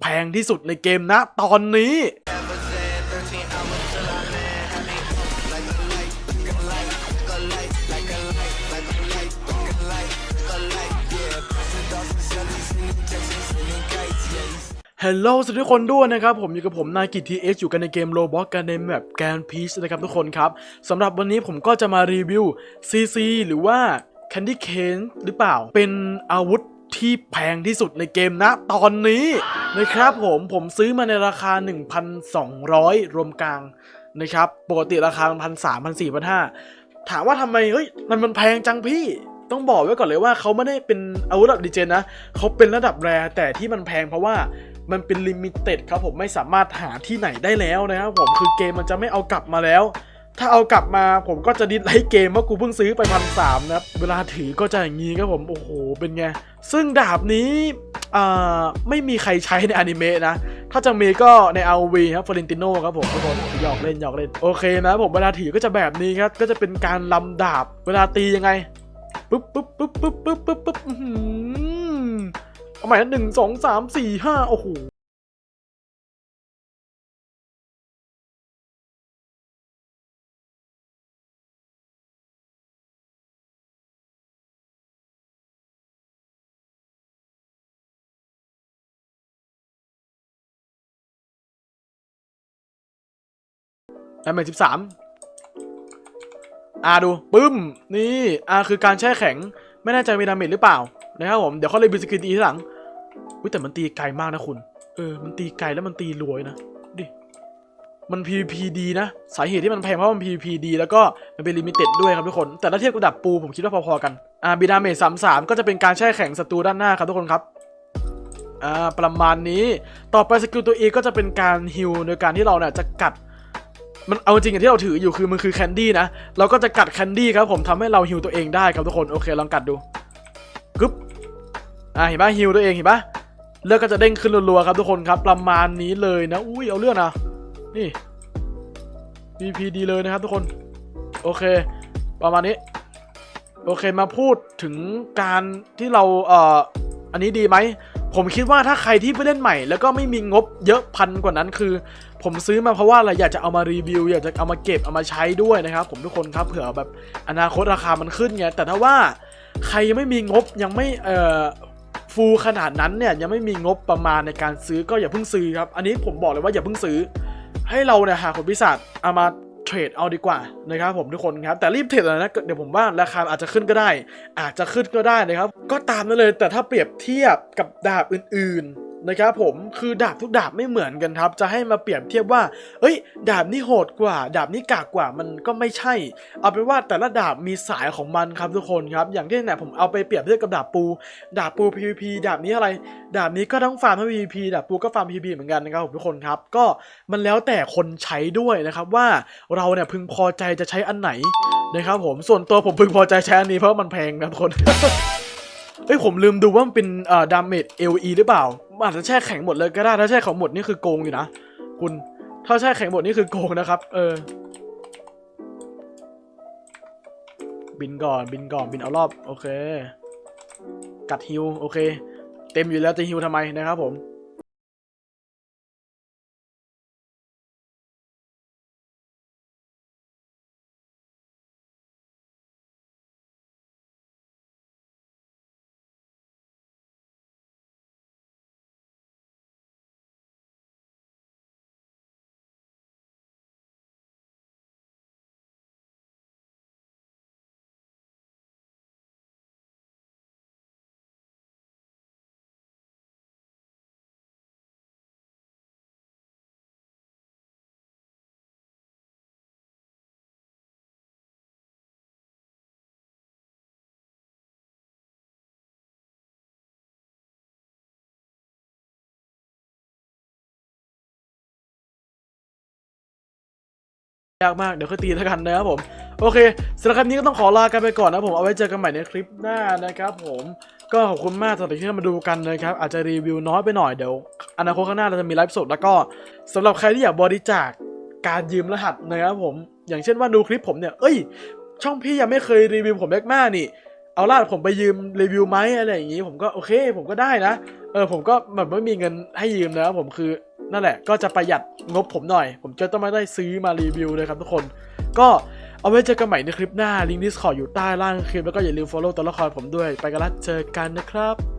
แพงที่สุดในเกมนะตอนนี้ฮัลโหลสวัสดีทุกคนด้วยนะครับ ผมอยู่กับผมนายกิตทีเออยู่กันในเกมโลบอกกันในแบบแกนพีชนะครับทุกคนครับสำหรับวันนี้ผมก็จะมารีวิว CC หรือว่า Candy Cane หรือเปล่า เป็นอาวุธ ที่แพงที่สุดในเกมนะตอนนี้นะครับผมผมซื้อมาในราคา 1,200 รวมกลางนะครับปกติราคาพันสามพันสี่พันห้าถามว่าทำไมเฮ้ยมันมันแพงจังพี่ต้องบอกไว้ก่อนเลยว่าเขาไม่ได้เป็นอาวุธระดับดีเจนนะเขาเป็นระดับแรแต่ที่มันแพงเพราะว่ามันเป็นลิมิเต็ดครับผมไม่สามารถหาที่ไหนได้แล้วนะครับผมคือเกมมันจะไม่เอากลับมาแล้ว ถ้าเอากลับมาผมก็จะดิสไลค์เกมว่ากูเพิ่งซื้อไปพันสามนะครับ เวลาถือก็จะอย่างนี้ครับผม โอ้โห เป็นไง ซึ่งดาบนี้ไม่มีใครใช้ในอนิเมะนะ ถ้าจะมีก็ใน RV ครับฟลอเรนติโนครับผมทุกคนหยอกเล่นหยอกเล่น โอเคนะผมเวลาถือก็จะแบบนี้ครับ ก็จะเป็นการลำดาบ เวลาตียังไง ปุ๊บปุ๊บปุ๊บปุ๊บปุ๊บปุ๊บปุ๊บอื้อหือเอาใหม่นะหนึ่งสองสามสี่ห้าโอ้โห ดาเมจสิบสามอาดูปึ้ม นี่อาคือการแช่แข็ง ไม่แน่ใจมีดาเมจหรือเปล่า นะครับผม เดี๋ยวเขาเลยบิสกิตอีทีหลังอุ้ยแต่มันตีไกลมากนะคุณ เออ มันตีไกลแล้วมันตีรวยนะ ดิ มัน PVP ดีนะ สาเหตุที่มันแพงเพราะมัน PVP ดี แล้วก็มันเป็นลิมิเต็ดด้วยครับทุกคน แต่ถ้าเทียบกับดับปูผมคิดว่าพอๆกัน อ่าบีดาเมจสามสามก็จะเป็นการแช่แข็งศัตรูด้านหน้าครับทุกคนครับ อ่า ประมาณนี้ ต่อไปสกิลตัวเอก็จะเป็นการฮิลโดยการที่เราเนี่ยจะกัด มันเอาจริงอย่างที่เราถืออยู่คือมันคือแคนดี้นะ เราก็จะกัดแคนดี้ครับผมทำให้เราฮิวตัวเองได้ครับทุกคนโอเคลองกัดดูกึ๊บอ่าเห็นปะฮิวตัวเองเห็นปะเลือดก็จะเด้งขึ้นรัวๆครับทุกคนครับประมาณนี้เลยนะอุ้ยเอาเลือดนะนี่ VP ดีเลยนะครับทุกคน โอเค ประมาณนี้ โอเคมาพูดถึงการที่เราเอ่ออันนี้ดีไหม ผมคิดว่าถ้าใครที่ไปเล่นใหม่ แล้วก็ไม่มีงบเยอะพันกว่านั้นคือ ผมซื้อมาเพราะว่าอะไรอยากจะเอามารีวิวอยากจะเอามาเก็บเอามาใช้ด้วยนะครับ ผมทุกคนครับเผื่อแบบอนาคตราคามันขึ้นไงแต่ถ้าว่าใครยังไม่มีงบยังไม่เอ่อฟูลขนาดนั้นเนี่ยยังไม่มีงบประมาณในการซื้อก็อย่าเพิ่งซื้อครับ อันนี้ผมบอกเลยว่าอย่าเพิ่งซื้อ ให้เราเนี่ยหาผลพิศาจเอามา เทรดเอาดีกว่านะครับผมทุกคนครับแต่รีบเทรดเลยนะเดี๋ยวผมว่าราคาอาจจะขึ้นก็ได้ อาจจะขึ้นก็ได้นะครับ ก็ตามนั้นเลยแต่ถ้าเปรียบเทียบกับดาบอื่นๆ นะครับผมคือดาบทุกดาบไม่เหมือนกันครับ จะให้มาเปรียบเทียบว่า เอ้ย ดาบนี้โหดกว่า ดาบนี้กากกว่ามันก็ไม่ใช่ เอาเป็นว่าแต่ละดาบมีสายของมันครับทุกคนครับ อย่างที่เนี่ยผมเอาไปเปรียบเทียบกับดาบปู ดาบปู PVP ดาบนี้อะไร ดาบนี้ก็ต้องฟาร์มทั้ง PVP ดาบปูก็ฟาร์ม PVP เหมือนกันนะครับผมทุกคนครับ ก็มันแล้วแต่คนใช้ด้วยนะครับว่าเราเนี่ยพึงพอใจจะใช้อันไหนนะครับผมส่วนตัวผมพึงพอใจใช้อันนี้เพราะมันแพงนะทุกคน เอ้ยผมลืมดูว่ามันเป็นเอ่อดาเมจ LE หรือเปล่ามันอาจจะแช่แข็งหมดเลยก็ได้ถ้าแช่แข็งหมดนี่คือโกงอยู่นะคุณถ้าแช่แข็งหมดนี่คือโกงนะครับ เออ บินก่อนบินก่อนบินเอารอบ โอเค กัดฮิวโอเค เต็มอยู่แล้วจะฮิวทำไมนะครับผม ยากมากเดี๋ยวค่อยตีแล้วกันนะครับผม โอเคสำหรับคลิปนี้ก็ต้องขอลากันไปก่อนนะผมเอาไว้เจอกันใหม่ในคลิปหน้านะครับผมก็ขอบคุณมากสำหรับที่มาดูกันนะครับ อาจจะรีวิวน้อยไปหน่อยเดี๋ยวอนาคตข้างหน้าเราจะมีไลฟ์สดแล้วก็สำหรับใครที่อยากบริจาคการยืมรหัสนะครับผม อย่างเช่นว่าดูคลิปผมเนี่ย เอ้ย ช่องพี่ยังไม่เคยรีวิวผมแบกมานี่ เอาล่ะผมไปยืมรีวิวไหมอะไรอย่างงี้ผมก็โอเค ผมก็ได้นะ เออผมก็แบบไม่มีเงินให้ยืมนะครับผมคือนั่นแหละก็จะประหยัดงบผมหน่อย ผมจะต้องไม่ได้ซื้อมารีวิวเลยครับทุกคน ก็เอาไว้เจอกันใหม่ในคลิปหน้าลิงก์ดิสคออยู่ใต้ล่างคลิปแล้วก็อย่าลืม follow ตัวละครผมด้วย ไปกันละเจอกันนะครับ